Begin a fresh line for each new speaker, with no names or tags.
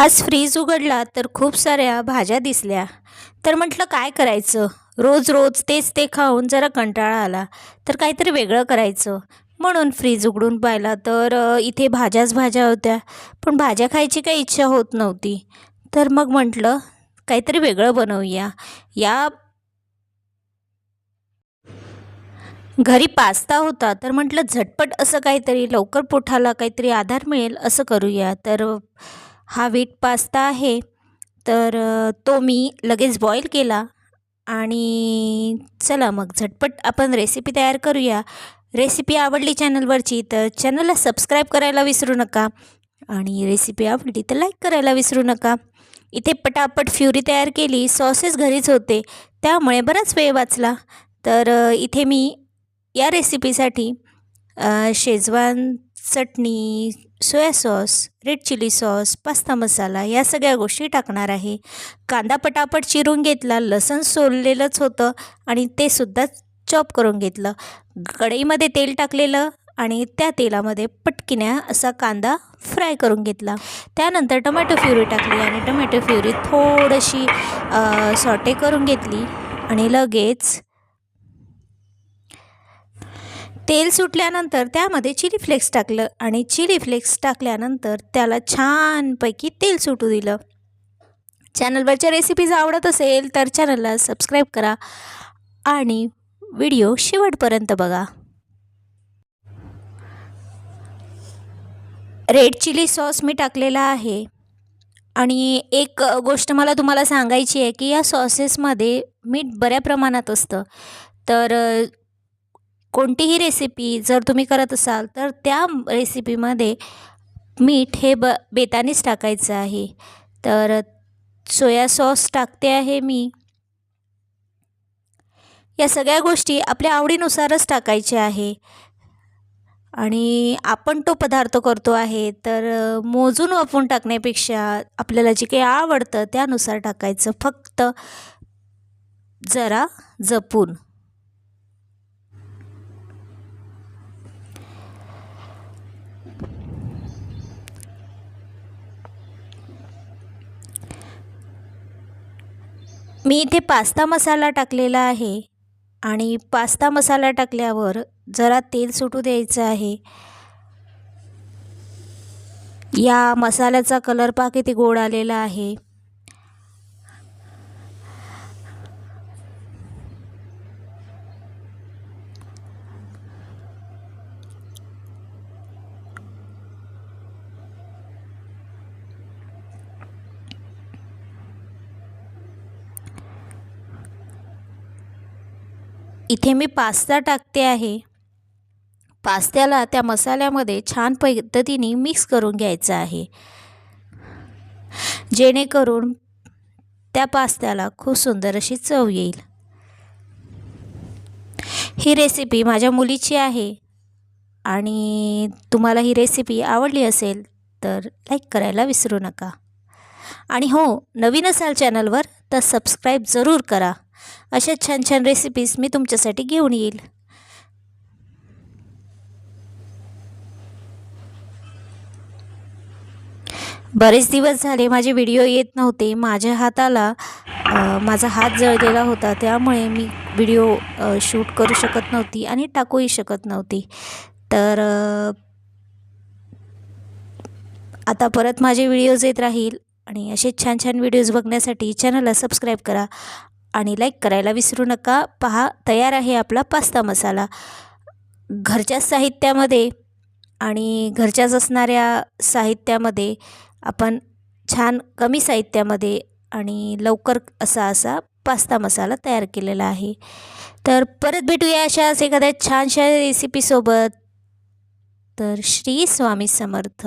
आज फ्रीज उघडला तर खूप साऱ्या भाज्या दिसल्या. तर म्हटलं काय करायचं? रोज रोज तेच ते खाऊन जरा कंटाळा आला तर काहीतरी वेगळं करायचं. म्हणून फ्रीज उघडून पाहिला तर इथे भाज्याच भाज्या होत्या पण भाज्या खायची काही इच्छा होत नव्हती. तर मग म्हटलं काहीतरी वेगळं बनवूया. या घरी पास्ता होता तर म्हटलं झटपट असं काहीतरी लवकर पोठाला काहीतरी आधार मिळेल असं करूया. तर हा व्हीट पास्ता आहे. तर तो मी लगेच बॉईल केला आणि चला मग झटपट आपण रेसिपी तयार करूया. रेसिपी आवडली चॅनलवरची तर चॅनलला सबस्क्राईब करायला विसरू नका आणि रेसिपी आवडली तर लाईक करायला विसरू नका. इथे पटापट फ्युरी तयार केली सॉसेस घरीच होते त्यामुळे बराच वेळ वाचला. तर इथे मी या रेसिपीसाठी शेजवान चटणी soya sauce red chilli sauce pasta masala या सगळ्या गोष्टी टाकणार आहे. कांदा पटापट चिरून घेतला लसण सोललेलंच होतं आणि ते सुद्धा चॉप करून घेतलं. कढईमध्ये तेल टाकलेलं आणि त्या तेलामध्ये पटकिन्या असा कांदा फ्राय करून घेतला. त्यानंतर टोमॅटो फ्युरी टाकली आणि टोमॅटो फ्युरी थोडीशी सॉटे करून घेतली आणि लगेच तेल सुटल्यानंतर त्यामध्ये चिली फ्लेक्स टाकलं आणि चिली फ्लेक्स टाकल्यानंतर त्याला छानपैकी तेल सुटू दिलं. चॅनलवरच्या रेसिपीज आवडत असेल तर चॅनलला सबस्क्राईब करा आणि व्हिडिओ शेवटपर्यंत बघा. रेड चिली सॉस मी टाकलेला आहे. आणि एक गोष्ट मला तुम्हाला सांगायची आहे की या सॉसेसमध्ये मीठ बऱ्या प्रमाणात असतं. तर कोणतीही रेसिपी जर तुम्ही करत असाल तर त्या रेसिपीमध्ये मीठ हे ब बेतानीच टाकायचं आहे. तर सोया सॉस टाकते आहे मी. या सगळ्या गोष्टी आपल्या आवडीनुसारच टाकायच्या आहे. आणि आपण तो पदार्थ करतो आहे तर मोजून वापरून टाकण्यापेक्षा आपल्याला जे काही आवडतं त्यानुसार टाकायचं. फक्त जरा जपून. मी इथे पास्ता मसाला टाकलेला आहे आणि पास्ता मसाला टाकल्यावर जरा तेल सुटू द्यायचं आहे. या मसाल्याचा कलर पहा किती गोड आलेला आहे. इथे मी पास्ता टाकते आहे. पास्त्याला त्या मसाल्यामध्ये छान पद्धतीने मिक्स करून घ्यायचं आहे. जेणेकरून त्या पास्त्याला खूप सुंदर अशी चव येईल. ही रेसिपी माझ्या मुलीची आहे. आणि तुम्हाला ही रेसिपी आवडली असेल तर लाईक करायला विसरू नका. आणि हो नवीन असाल चॅनलवर तर सबस्क्राईब जरूर करा. अशा छान छान रेसिपीज मी तुमच्यासाठी घेऊन येईल. बरेच दिवस झाले माझे व्हिडिओ येत नव्हते. माझ्या हाताला माझा हात जळलेला होता. त्यामुळे मी व्हिडिओ शूट करू शकत नव्हती आणि टाकूही शकत नव्हती. तर आता परत माझे व्हिडिओज येत राहील आणि असे छान छान व्हिडिओज बघण्यासाठी चॅनलला सबस्क्राईब करा. आणि लाईक करायला विसरू नका. पहा तयार आहे आपला पास्ता मसाला. घरच्याच साहित्यामध्ये आणि घरच्याच असणाऱ्या साहित्यामध्ये आपण छान कमी साहित्यामध्ये आणि लवकर असा असा पास्ता मसाला तयार केलेला आहे. तर परत भेटूया अशाच एखाद्या छानशा रेसिपीसोबत तर श्री स्वामी समर्थ.